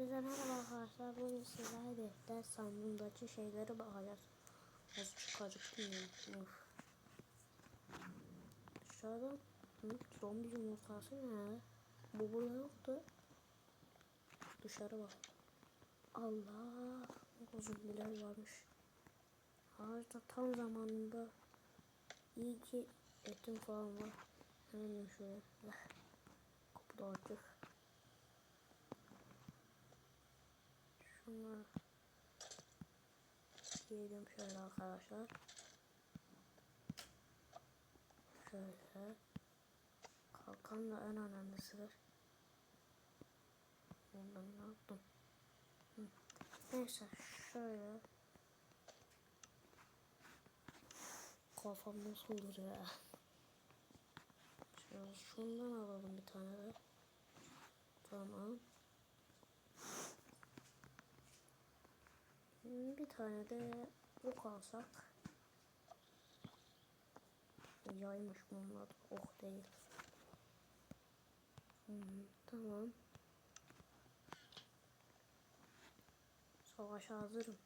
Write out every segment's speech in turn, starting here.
Bize merhaba arkadaşlar. Bugün sizlerle ders sandığındaki şeyleri bakacağız. Azıcık acıktım hı, zombi yumurtası ne? Bu burada yoktu. Dışarı bak. Allah. O zombiler varmış. Ağaçta tam zamanında iyi ki etim falan var. Hemen şöyle. Kapı da açık. Şunları giyelim şöyle arkadaşlar. Şöyle. Kalkan da en önemlisidir. Ondan ne yaptım? Hı. Neyse şöyle. Kafam nasıl olur ya? Şöyle şundan alalım bir tane de. Tamam. Bir tane de ok alsak. Yaymış bunlar. Ok değil. Hı, tamam. Savaşa hazırım.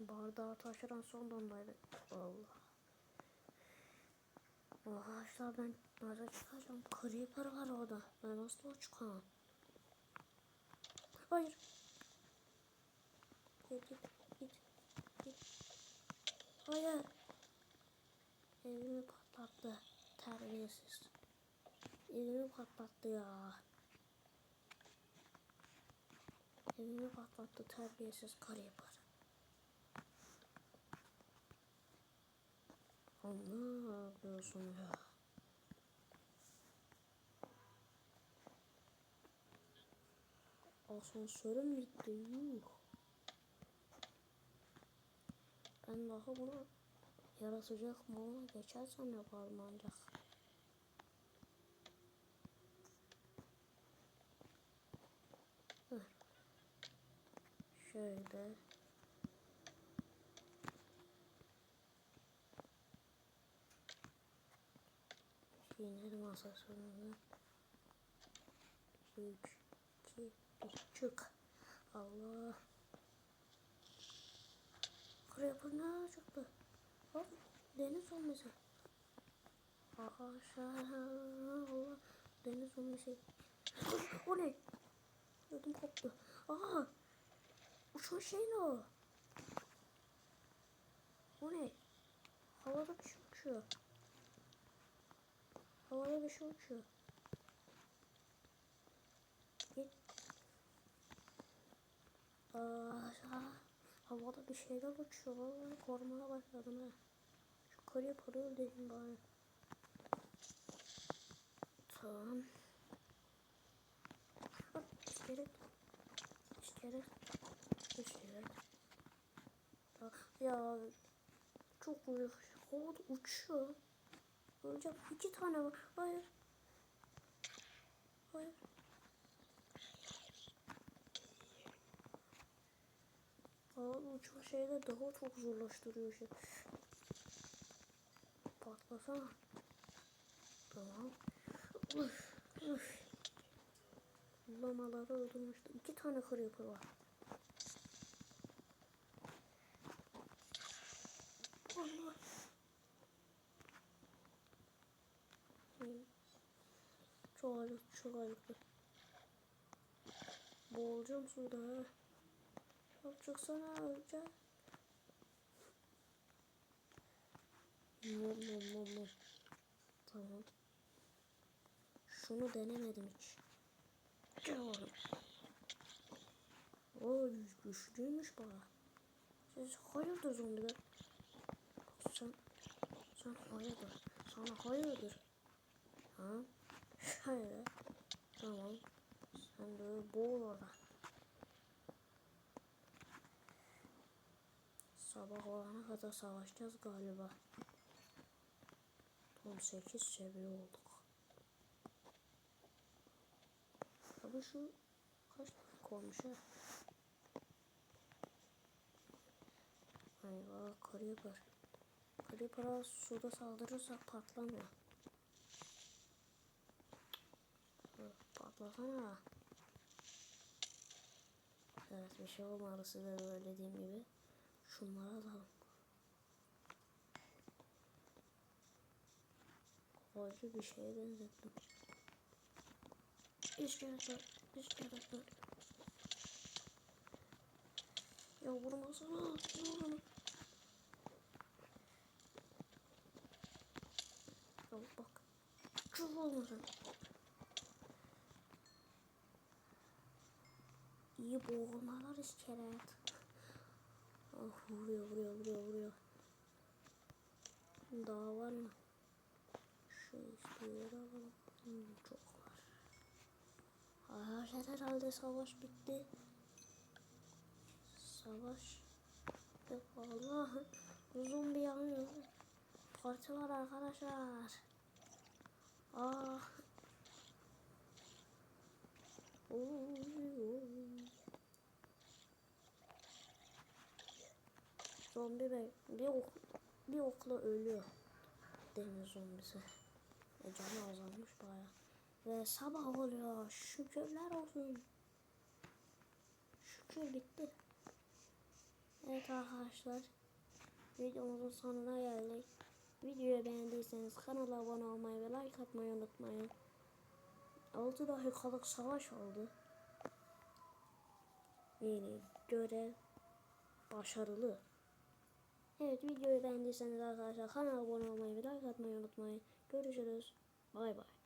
Bardağı taşıran son damlaydı. Allah. Arkadaşlar ben nerede çıkacağım? Creeper var orada. Ben nasıl çıkamam? Hayır. Git git git git. Hayır. Evimi patlattı. Terbiyesiz. Evimi patlattı ya. Evimi patlattı terbiyesiz karı yapar. Ne yapıyorsun ya? Asansöre mi gitti? Yuh. Ben daha bunu yaratacak mı? Geçersem yaparım ancak. Heh. Şöyle. Sinerim asansörünü. 3, 2, 1, çık. Allah. Creeper ne çıktı? Bak deniz zombisi. Aşağı deniz zombisi. o ne? Ödüm koptu. Aa! Uçan şey ne o? O ne? Havada bir şey uçuyor. Havada bir şey uçuyor. Git. Aa, havada bir şeyler uçuyor. Korkmaya başladım ha. Şu karıya para öldüreyim bari. Tamam. İskelet. İskelet. İskelet. Ya çok uyuyor. Havada uçuyor. Öleceğim. İki tane var. Hayır. Hayır. Havada uçma şeyler daha çok zorlaştırıyor şey. Patlasana. Tamam. Lamaları öldürmüştü. İki tane creeper var. Allah. Çok acıktı, çok acıktı. Boğulacağım suda ha. Bak çıksana öleceğim. Nom nom nom nom. Tamam. Şunu denemedim hiç. Gel oğlum. O güçlüymüş bana. Siz hayırdır zombiler? Sen, sen hayırdır. Sana hayırdır. Ha? Hayır. Tamam. Sen de boğul orada. Sabah olana kadar savaşacağız galiba. 18 seviye olduk. Abi şu kaç dakika olmuş ha? Eyvah Creeper. Creeper'a suda saldırırsak patlamıyor. Patlasana. Evet bir şey olmadı size söylediğim gibi. Şunları alalım. Kovacı bir şeye benzettim. İskeletler, iskeletler. Ya vurmasana, vurmasana. Ya bak. Çok olmasın. İyi boğulmalar iskelet. Ah vuruyor vuruyor vuruyor vuruyor. Daha var mı? Şu alalım. Hmm, çok var. Arkadaşlar herhalde savaş bitti. Savaş. Yok Allah. Bir yanıyor. Parti var arkadaşlar. Ah. Oy, Zombi be bir ok bir okla ölüyor. Deniz zombisi. E canı azalmış baya. Ve sabah oluyor. Şükürler olsun. Şükür bitti. Evet arkadaşlar. Videomuzun sonuna geldik. Videoyu beğendiyseniz kanala abone olmayı ve like atmayı unutmayın. 6 dakikalık savaş oldu. Yani görev başarılı. Evet videoyu beğendiyseniz arkadaşlar kanala abone olmayı ve like atmayı unutmayın. Görüşürüz. Bay bay.